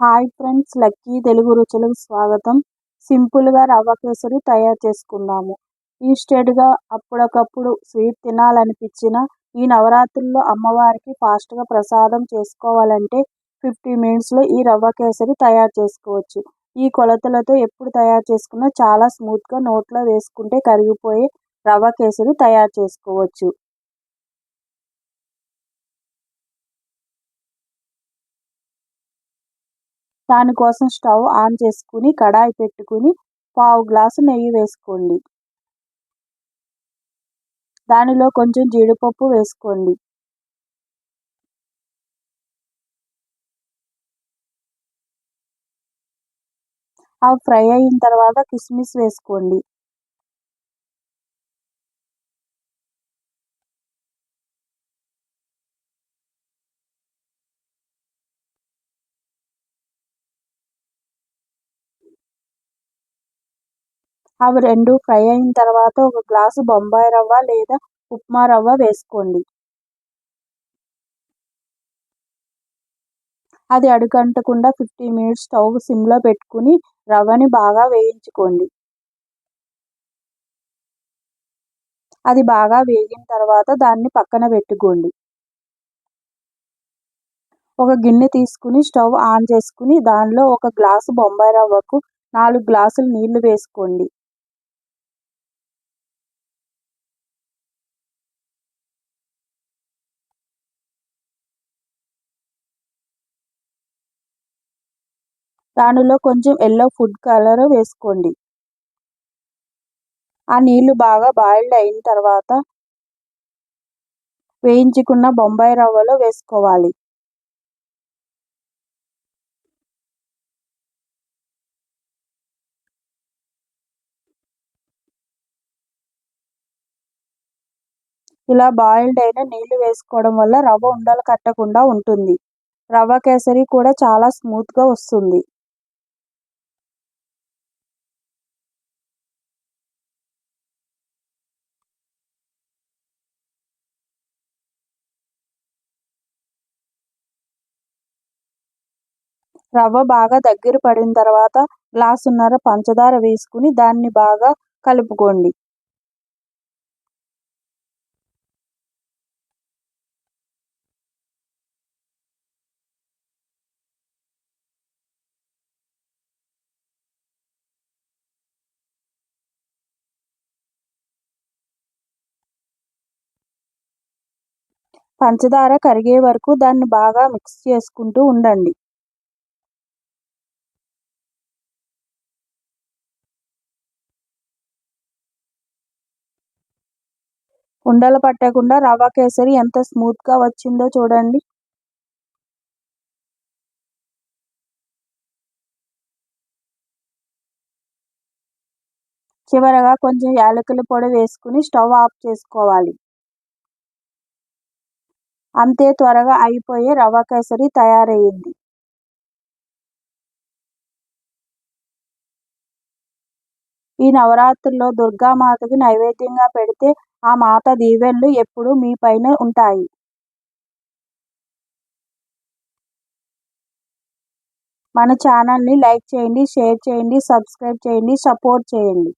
Hi friends lucky Telugu రుచులకు స్వాగతం. సింపుల్గా రవ్వ కేసరి తయారు చేసుకుందాము. ఇన్స్టెంట్గా అప్పుడకప్పుడు స్వీట్ తినాలనిపించిన ఈ నవరాత్రుల్లో అమ్మవారికి ఫాస్ట్గా ప్రసాదం చేసుకోవాలంటే ఫిఫ్టీ మినిట్స్లో ఈ రవ్వ కేసరి తయారు చేసుకోవచ్చు. ఈ కొలతలతో ఎప్పుడు తయారు చేసుకున్నా చాలా స్మూత్గా నోట్లో వేసుకుంటే కరిగిపోయే రవ్వ కేసరి తయారు చేసుకోవచ్చు. దానికోసం స్టవ్ ఆన్ చేసుకుని కడాయి పెట్టుకుని పావు గ్లాసు నెయ్యి వేసుకోండి. దానిలో కొంచెం జీడిపప్పు వేసుకోండి. అవి ఫ్రై అయిన తర్వాత కిస్మిస్ వేసుకోండి. అవి రెండు ఫ్రై అయిన తర్వాత ఒక గ్లాసు బొంబాయి రవ్వ లేదా ఉప్మా రవ్వ వేసుకోండి. అది అడుగంటకుండా ఫిఫ్టీ మినిట్స్ స్టవ్ సిమ్లో పెట్టుకుని రవ్వని బాగా వేయించుకోండి. అది బాగా వేగిన తర్వాత దాన్ని పక్కన పెట్టుకోండి. ఒక గిన్నె తీసుకుని స్టవ్ ఆన్ చేసుకుని దానిలో ఒక గ్లాసు బొంబాయి రవ్వకు నాలుగు గ్లాసులు నీళ్ళు వేసుకోండి. దానిలో కొంచెం ఎల్లో ఫుడ్ కలర్ వేసుకోండి. ఆ నీళ్ళు బాగా బాయిల్డ్ అయిన తర్వాత వేయించుకున్న బొంబాయి రవ్వలో వేసుకోవాలి. ఇలా బాయిల్డ్ అయిన నీళ్ళు వేసుకోవడం వల్ల రవ్వ ఉండలు కట్టకుండా ఉంటుంది. రవ్వ కేసరి కూడా చాలా స్మూత్గా వస్తుంది. రవ్వ బాగా దగ్గర పడిన తర్వాత గ్లాసున్నర పంచదార వేసుకుని దాన్ని బాగా కలుపుకోండి. పంచదార కరిగే వరకు దాన్ని బాగా మిక్స్ చేసుకుంటూ ఉండండి. ఉండలు పట్టకుండా రవ్వ కేసరి ఎంత స్మూత్గా వచ్చిందో చూడండి. చివరగా కొంచెం యాలకుల పొడి వేసుకుని స్టవ్ ఆఫ్ చేసుకోవాలి. అంతే త్వరగా అయిపోయే రవ్వ కేసరి తయారయ్యింది ఈ నవరాత్రుల్లో దుర్గామాతకి నైవేద్యంగా పెడితే ఆ మాత దీవెనలు ఎప్పుడూ మీ పైన ఉంటాయి. మన ఛానల్ని లైక్ చేయండి షేర్ చేయండి సబ్స్క్రైబ్ చేయండి సపోర్ట్ చేయండి.